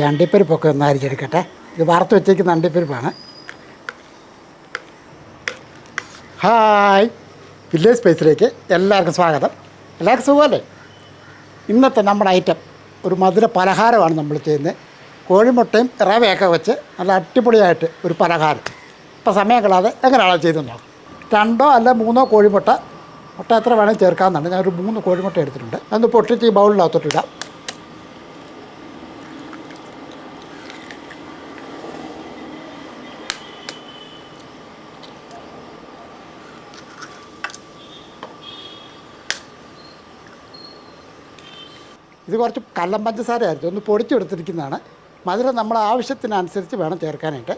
അണ്ടിപ്പരിപ്പൊക്കെ ഒന്ന് എടുക്കട്ടെ. ഇത് വറുത്ത് വെച്ചേക്കുന്ന അണ്ടിപ്പരിപ്പാണ്. ഹായ്. വില്ലേജ് സ്പേസിലേക്ക് എല്ലാവർക്കും സ്വാഗതം. എല്ലാവർക്കും സുഖമല്ലേ? ഇന്നത്തെ നമ്മുടെ ഐറ്റം ഒരു മധുര പലഹാരമാണ് നമ്മൾ ചെയ്യുന്നത്. കോഴിമുട്ടയും റവയൊക്കെ വെച്ച് നല്ല അടിപൊളിയായിട്ട് ഒരു പലഹാരം. ഇപ്പോൾ സമയം കളാതെ എങ്ങനെയാണോ നോക്കാം. രണ്ടോ അല്ല മൂന്നോ കോഴിമുട്ട. മുട്ട എത്ര വേണമെങ്കിൽ ചേർക്കാമെന്നുണ്ട്. ഞാൻ ഒരു മൂന്ന് കോഴിമുട്ട എടുത്തിട്ടുണ്ട്. അതൊന്ന് പൊട്ടിച്ച് ഈ ബൗളിനകത്തോട്ട് ഇത് കുറച്ച് കല്ലം പഞ്ചസാരയായിരുന്നു. ഒന്ന് പൊടിച്ചെടുത്തിരിക്കുന്നതാണ് മധുരം നമ്മുടെ ആവശ്യത്തിനനുസരിച്ച് വേണം ചേർക്കാനായിട്ട്.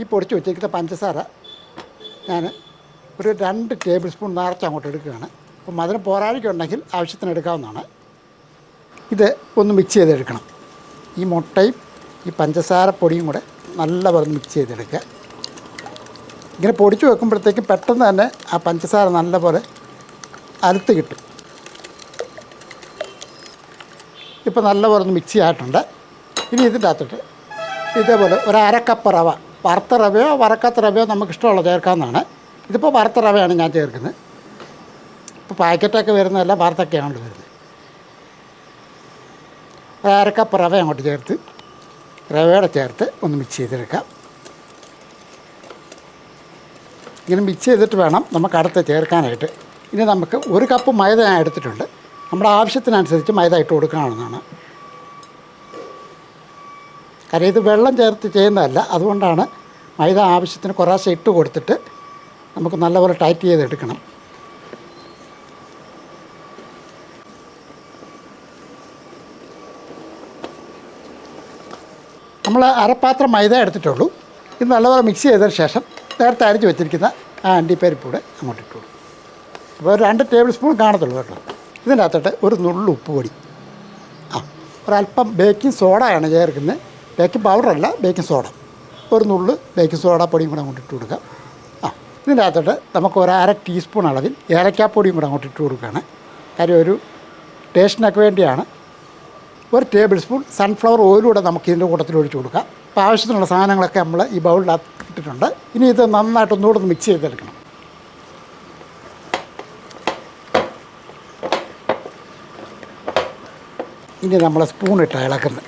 ഈ പൊടിച്ച് വെച്ചിരിക്കുന്ന പഞ്ചസാര ഞാൻ ഒരു രണ്ട് ടേബിൾ സ്പൂൺ നിറച്ച് അങ്ങോട്ട് എടുക്കുകയാണ്. അപ്പോൾ മധുരം പോരാഴിക്കുണ്ടെങ്കിൽ ആവശ്യത്തിന് എടുക്കാവുന്നതാണ്. ഇത് ഒന്ന് മിക്സ് ചെയ്തെടുക്കണം. ഈ മുട്ടയും ഈ പഞ്ചസാര പൊടിയും കൂടെ നല്ലപോലെ മിക്സ് ചെയ്തെടുക്കുക. ഇങ്ങനെ പൊടിച്ച് വെക്കുമ്പോഴത്തേക്കും പെട്ടെന്ന് തന്നെ ആ പഞ്ചസാര നല്ലപോലെ അലുത്ത് കിട്ടും. ഇപ്പോൾ നല്ലപോലെ ഒന്ന് മിക്സി ആയിട്ടുണ്ട് ഇനി ഇതിന്റെ അകത്തിട്ട് ഇതേപോലെ ഒരു അരക്കപ്പ് റവ. വറുത്ത റവയോ വറക്കാത്ത റവയോ നമുക്ക് ഇഷ്ടമുള്ള ചേർക്കാവുന്നതാണ്. ഇതിപ്പോൾ വറുത്ത റവയാണ് ഞാൻ ചേർക്കുന്നത്. ഇപ്പോൾ പാക്കറ്റൊക്കെ വരുന്നതെല്ലാം വറുത്തൊക്കെയാണ് വരുന്നത്. ഒരു അരക്കപ്പ് റവ അങ്ങോട്ട് ചേർത്ത് റവയോടെ ചേർത്ത് ഒന്ന് മിക്സ് ചെയ്തെടുക്കാം. ഇങ്ങനെ മിക്സ് ചെയ്തിട്ട് വേണം നമുക്ക് അടുത്ത് ചേർക്കാനായിട്ട്. ഇനി നമുക്ക് ഒരു കപ്പ് മൈദ ഞാൻ എടുത്തിട്ടുണ്ട്. നമ്മുടെ ആവശ്യത്തിനനുസരിച്ച് മൈദ ഇട്ട് കൊടുക്കണമെന്നാണ്. കാര്യം ഇത് വെള്ളം ചേർത്ത് ചെയ്യുന്നതല്ല അതുകൊണ്ടാണ് മൈദ ആവശ്യത്തിന് കുറേശ്ശെ ഇട്ട് കൊടുത്തിട്ട് നമുക്ക് നല്ലപോലെ ടൈറ്റ് ചെയ്തെടുക്കണം. നമ്മൾ അരപ്പാത്രം മൈദ എടുത്തിട്ടുള്ളൂ. ഇത് നല്ലപോലെ മിക്സ് ചെയ്തതിന് ശേഷം നേരത്തെ അരിച്ച് വെച്ചിരിക്കുന്ന ആ അണ്ടിപ്പരിപ്പൂടെ അങ്ങോട്ട് ഇട്ടു അപ്പോൾ രണ്ട് ടേബിൾ സ്പൂൺ കാണത്തുള്ളൂ കേട്ടോ. ഇതിന്റെ അകത്തോട്ട് ഒരു നുള്ളു ഉപ്പ് പൊടി. ആ ഒരല്പം ബേക്കിംഗ് സോഡയാണ് ചേർക്കുന്നത് ബേക്കിംഗ് പൗഡറല്ല ബേക്കിംഗ് സോഡ ഒരു നുള്ളു ബേക്കിംഗ് സോഡ പൊടിയും കൂടെ അങ്ങോട്ട് ഇട്ട് കൊടുക്കുക ആ ഇതിന്റെ അകത്തോട്ട് നമുക്ക് ഒരു അര ടീസ്പൂൺ അളവിൽ ഏലക്കാപ്പൊടിയും കൂടെ അങ്ങോട്ട് ഇട്ട് കൊടുക്കുകയാണ്. കാര്യം ഒരു ടേസ്റ്റിനൊക്കെ വേണ്ടിയാണ്. ഒരു ടേബിൾ സ്പൂൺ സൺഫ്ലവർ ഓയിലൂടെ നമുക്ക് ഇതിന്റെ കൂട്ടത്തിൽ ഒഴിച്ച് കൊടുക്കാം. അപ്പോൾ ആവശ്യത്തിനുള്ള സാധനങ്ങളൊക്കെ നമ്മൾ ഈ ബൗളിനകത്ത് ഇട്ടിട്ടുണ്ട്. ഇനി ഇത് നന്നായിട്ട് ഒന്നുകൂടെ ഒന്ന് മിക്സ് ചെയ്തെടുക്കണം. ഇനി നമ്മൾ സ്പൂൺ ഇട്ട് ഇളക്കുന്നത്.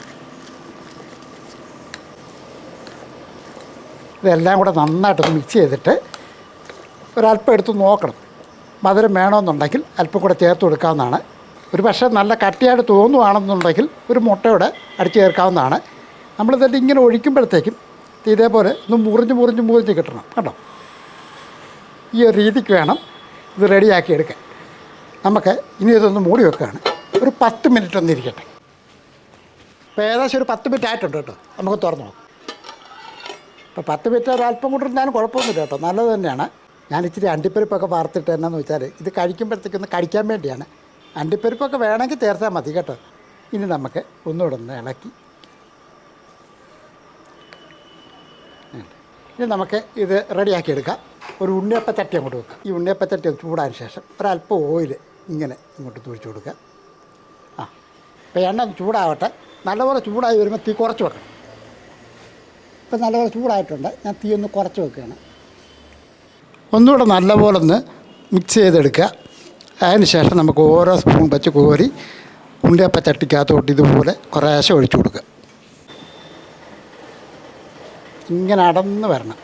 ഇതെല്ലാം കൂടെ നന്നായിട്ടൊന്ന് മിക്സ് ചെയ്തിട്ട് ഒരല്പം എടുത്ത് നോക്കണം. മധുരം വേണമെന്നുണ്ടെങ്കിൽ അല്പം കൂടെ ചേർത്ത് കൊടുക്കാവുന്നതാണ്. ഒരു പക്ഷേ നല്ല കട്ടിയായിട്ട് തോന്നുവാണെന്നുണ്ടെങ്കിൽ ഒരു മുട്ടയോടെ അടിച്ച് ചേർക്കാവുന്നതാണ്. നമ്മളിതെല്ലാം ഇങ്ങനെ ഒഴിക്കുമ്പോഴത്തേക്കും ഇതേപോലെ ഒന്ന് മുറിഞ്ഞ് മുറിഞ്ഞ് മുറിഞ്ഞ് കിട്ടണം കേട്ടോ. ഈ ഒരു രീതിക്ക് വേണം ഇത് റെഡിയാക്കി എടുക്കാൻ. നമുക്ക് ഇനി ഇതൊന്ന് മൂടി വെക്കുകയാണ്. ഒരു പത്ത് മിനിറ്റ് ഒന്ന് ഇരിക്കട്ടെ. ഇപ്പോൾ ഏകദേശം ഒരു പത്ത് മിനിറ്റ് ആയിട്ടുണ്ട് കേട്ടോ. നമുക്ക് തുറന്നു നോക്കാം. ഇപ്പോൾ പത്ത് മിനിറ്റ് ഒരു അല്പം കൂടെ ഞാൻ കുഴപ്പമൊന്നുമില്ല കേട്ടോ. നല്ലത് തന്നെയാണ്. ഞാൻ ഇച്ചിരി അണ്ടിപ്പരിപ്പൊക്കെ വാർത്തിട്ട് എന്നാന്ന് വെച്ചാൽ ഇത് കഴിക്കുമ്പോഴത്തേക്കൊന്ന് കഴിക്കാൻ വേണ്ടിയാണ്. അണ്ടിപ്പരിപ്പൊക്കെ വേണമെങ്കിൽ ചേർത്താൽ മതി കേട്ടോ. ഇനി നമുക്ക് ഒന്നുകൂടെ ഒന്ന് ഇളക്കി. ഇനി നമുക്ക് ഇത് റെഡിയാക്കി എടുക്കാം. ഒരു ഉണ്ണിയപ്പച്ചട്ടി അങ്ങോട്ട് വെക്കാം. ഈ ഉണ്ണിയപ്പച്ചട്ടി ചൂടാൻ ശേഷം ഒരല്പം ഓയിൽ ഇങ്ങനെ ഇങ്ങോട്ട് തുഴിച്ചു കൊടുക്കുക. ആ. ഇപ്പം എണ്ണ ചൂടാവട്ടെ. നല്ലപോലെ ചൂടായി വരുമ്പോൾ തീ കുറച്ച് വെക്കണം. ഇപ്പം നല്ലപോലെ ചൂടായിട്ടുണ്ട്. ഞാൻ തീ ഒന്ന് കുറച്ച് വെക്കുകയാണ്. ഒന്നുകൂടെ നല്ലപോലെ ഒന്ന് മിക്സ് ചെയ്തെടുക്കുക. അതിന് ശേഷം നമുക്ക് ഓരോ സ്പൂൺ വെച്ച് കോരി ഉണ്ടിയപ്പ ചട്ടിക്കകത്തോട്ട് ഇതുപോലെ കുറേശ്ശെ ഒഴിച്ചു കൊടുക്കുക. ഇങ്ങനെ അടന്ന് വരണം.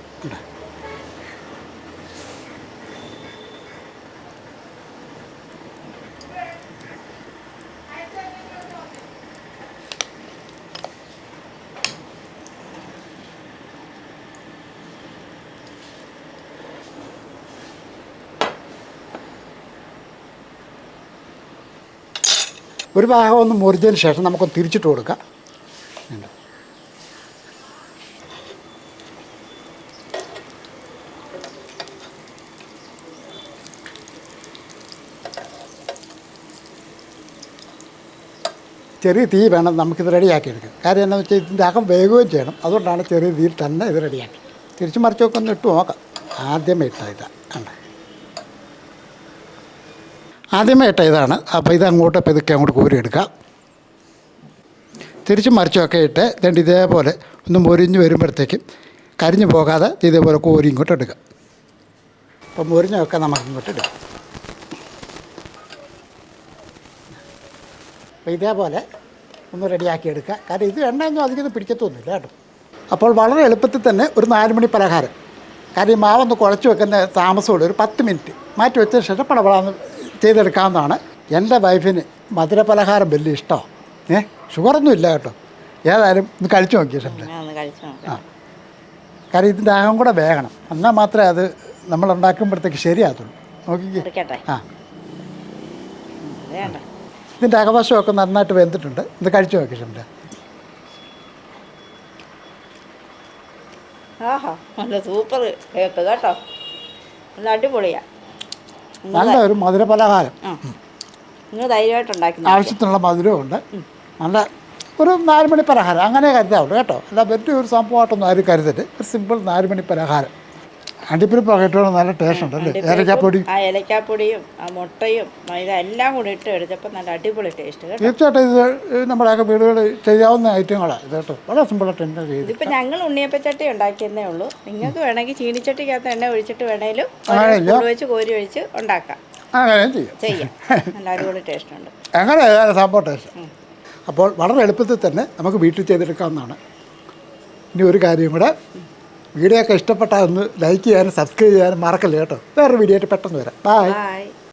ഒരു ഭാഗം ഒന്ന് മുറിച്ചതിന് ശേഷം നമുക്കൊന്ന് തിരിച്ചിട്ട് കൊടുക്കാം. ചെറിയ തീ വേണം നമുക്കിത് റെഡിയാക്കി എടുക്കാൻ കാര്യം എന്താണെന്ന് വെച്ചാൽ ഇതിന്റെ അകം വേഗവും ചെയ്യണം. അതുകൊണ്ടാണ് ചെറിയ തീയിൽ തന്നെ ഇത് റെഡിയാക്കി. തിരിച്ചു മറിച്ചൊക്കെ ഒന്ന് ഇട്ട് നോക്കാം. ആദ്യമേ ഇട്ട ഇതാ. കണ്ടേ ആദ്യമേ ഇട്ട ഇതാണ്. അപ്പോൾ ഇത് അങ്ങോട്ട് പതുക്കെ അങ്ങോട്ട് കോരിയെടുക്കാം തിരിച്ചും മറിച്ചുമൊക്കെ ഇട്ട് ദണ്ട് ഇതേപോലെ ഒന്ന് മൊരിഞ്ഞ് വരുമ്പോഴത്തേക്കും കരിഞ്ഞു പോകാതെ ഇതേപോലെ കോരി ഇങ്ങോട്ട് എടുക്കുക അപ്പോൾ മുരിഞ്ഞൊക്കെ നമുക്ക് ഇങ്ങോട്ട് എടുക്കാം അപ്പോൾ ഇതേപോലെ ഒന്ന് റെഡിയാക്കി എടുക്കുക. കാരണം ഇത് എണ്ണയൊന്നും അധികം പിടിക്കത്തൊന്നുമില്ല കേട്ടോ. അപ്പോൾ വളരെ എളുപ്പത്തിൽ തന്നെ ഒരു നാലുമണി പലഹാരം. കാരണം ഈ മാവൊന്ന് കുഴച്ച് വെക്കുന്ന താമസമുള്ള ഒരു പത്ത് മിനിറ്റ്. മാറ്റി വെച്ച ശേഷം പടപടാന്ന് ചെയ്തെടുക്കാവുന്നതാണ്. എന്റെ വൈഫിന് മധുരപലഹാരം വലിയ ഇഷ്ടമാണ് ഏ ഷുഗറൊന്നും ഇല്ല കേട്ടോ. ഏതായാലും ഒന്ന് കഴിച്ചു നോക്കിയ ആ കാരണം ഇതിന്റെ ആഹം കൂടെ വേഗണം. എന്നാൽ മാത്രമേ അത് നമ്മൾ ഉണ്ടാക്കുമ്പോഴത്തേക്ക് ശരിയാകത്തുള്ളൂ. നോക്കിക്കേ. ആ. ഇതിന്റെ അകവശമൊക്കെ നന്നായിട്ട് വെന്തിട്ടുണ്ട്. ഇത് കഴിച്ചു നോക്കി ഷെഫിനെ ആഹാ നല്ല സൂപ്പർ കേക്ക് കേട്ടോ. നല്ല അടിപൊളിയാ. നല്ല ഒരു മധുര പലഹാരം. ആവശ്യത്തിനുള്ള മധുരവും ഉണ്ട് നല്ല ഒരു നാലുമണി പലഹാരം. അങ്ങനെ കരുതാവുള്ളൂ കേട്ടോ. അല്ല വലിയ ഒരു സംഭവമായിട്ടൊന്നും ആരും കരുതരുത്. ഒരു സിമ്പിൾ നാലുമണി പലഹാരം. അണ്ടിപ്പരിപ്പൊക്കെ ഇട്ടുകൊണ്ട് നല്ല ടേസ്റ്റ് ഉണ്ടല്ലേ ഏലക്കാപ്പൊടി? ആ ഏലക്കാപ്പൊടിയും ആ മുട്ടയും മൈദ എല്ലാം കൂടി ഇട്ട് എടുത്തപ്പോൾ നല്ല അടിപൊളി ടേസ്റ്റ് കേട്ടോ. തീർച്ചയായിട്ടും ഇത് നമ്മുടെയൊക്കെ വീടുകളിൽ ചെയ്യാവുന്ന ഐറ്റങ്ങളാണ് ഇത് കേട്ടോ. വളരെ സിമ്പിളായിട്ട് തന്നെ ചെയ്തു. ഇതിപ്പോൾ ഞങ്ങൾ ഉണ്ണിയപ്പച്ചട്ടി ഉണ്ടാക്കിയെന്നേ ഉള്ളൂ. നിങ്ങൾക്ക് വേണമെങ്കിൽ ചീനിച്ചട്ടിക്കകത്ത് എണ്ണ ഒഴിച്ചിട്ട് വേണേലും വെച്ച് കോരി ഒഴിച്ച് ഉണ്ടാക്കാം. അങ്ങനെയും ചെയ്യാം. ചെയ്യാം. നല്ല അടിപൊളി ടേസ്റ്റ് ഉണ്ട്. അങ്ങനെ സംഭവം ടേസ്റ്റ് അപ്പോൾ വളരെ എളുപ്പത്തിൽ തന്നെ നമുക്ക് വീട്ടിൽ ചെയ്തെടുക്കാവുന്നതാണ്. ഇനി ഒരു കാര്യം കൂടെ. വീഡിയോ ഒക്കെ ഇഷ്ടപ്പെട്ടാൽ ഒന്ന് ലൈക്ക് ചെയ്യാനും സബ്സ്ക്രൈബ് ചെയ്യാനും മറക്കല്ലേ കേട്ടോ. വേറൊരു വീഡിയോ ആയിട്ട് പെട്ടെന്ന് വരാം. ബൈ